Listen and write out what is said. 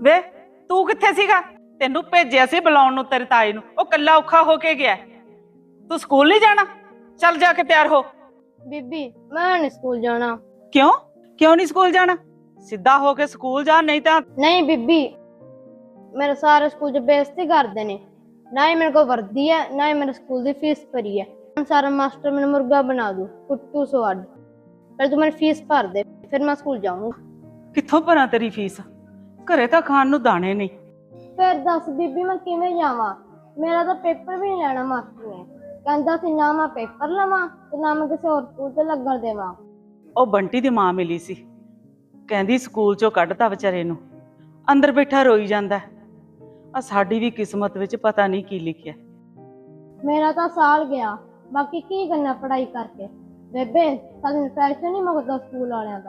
ਵੇ ਤੂੰ ਕਿੱਥੇ ਸੀਗਾ? ਤੈਨੂੰ ਭੇਜਿਆ ਸੀ ਬੁਲਾਉਣ ਨੂੰ ਤੇਰੇ ਤਾਏ ਨੂੰ। ਉਹ ਕੱਲਾ ਔਖਾ ਹੋ ਕੇ ਗਿਆ। ਤੂੰ ਸਕੂਲ ਨਹੀਂ ਜਾਣਾ? ਚੱਲ ਜਾ ਕੇ ਤਿਆਰ ਹੋ। ਬੀਬੀ ਮੈਂ ਨਹੀਂ ਸਕੂਲ ਜਾਣਾ। ਕਿਉਂ? ਕਿਉਂ ਨਹੀਂ ਸਕੂਲ ਜਾਣਾ? ਸਿੱਧਾ ਹੋ ਕੇ ਸਕੂਲ ਜਾ ਨਹੀਂ ਤਾਂ ਨਹੀਂ ਬੀਬੀ ਮੇਰੇ ਸਾਰੇ ਸਕੂਲ 'ਚ ਬੇਇੱਜ਼ਤੀ ਕਰਦੇ ਨੇ। ਨਾ ਹੀ ਮੇਰੇ ਕੋਲ ਵਰਦੀ ਹੈ ਨਾ ਹੀ ਮੇਰੇ ਸਕੂਲ ਦੀ ਫੀਸ ਭਰੀ ਹੈ। ਹੁਣ ਸਾਰਾ ਮਾਸਟਰ ਮੈਨੂੰ ਮੁਰਗਾ ਬਣਾ ਦੂ ਕੁੱਟੂ ਸਵਾਦ। ਪਰ ਤੂੰ ਮੇਰੀ ਫੀਸ ਭਰ ਦੇ ਫਿਰ ਮੈਂ ਸਕੂਲ ਜਾਊਂਗਾ। ਕਿੱਥੋਂ ਭਰਾਂ ਤੇਰੀ ਫੀਸ? ਘਰੇ ਤਾਂ ਖਾਣ ਨੂੰ ਦਾਣੇ ਨਹੀਂ ਫਿਰ ਦੱਸ ਬੀਬੀ ਮੈਂ ਕਿਵੇਂ ਜਾਵਾਂ? ਮੇਰਾ ਤਾਂ ਪੇਪਰ ਵੀ ਨਹੀਂ ਲੈਣਾ ਮਾਸਟਰ ਨੇ। ਕਹਿੰਦਾ ਸੀ ਨਾ ਮੈਂ ਪੇਪਰ ਲਵਾਂ ਤੇ ਨਾ ਮੈਂ ਕਿਸੇ ਹੋਰ ਸਕੂਲ ਤੇ ਲੱਗਣ ਦੇਵਾਂ। ਉਹ ਬੰਟੀ ਦੀ ਮਾਂ ਮਿਲੀ ਸੀ। ਕਹਿੰਦੀ ਸਕੂਲ ਚੋਂ ਕੱਢਤਾ ਵਿਚਾਰੇ ਨੂੰ। ਅੰਦਰ ਬੈਠਾ ਰੋਈ ਜਾਂਦਾ। ਆ ਸਾਡੀ ਵੀ ਕਿਸਮਤ ਵਿੱਚ ਪਤਾ ਨਹੀਂ ਕੀ ਲਿਖਿਆ। ਮੇਰਾ ਤਾਂ ਸਾਲ ਗਿਆ। ਬਾਕੀ ਕੀ ਕਰਨਾ ਪੜ੍ਹਾਈ ਕਰਕੇ? ਬੇਬੇ ਸਾਨੂੰ ਪੈਸੇ ਨਹੀਂ ਮੰਗਦਾ ਸਕੂਲ ਵਾਲਿਆਂ ਦਾ।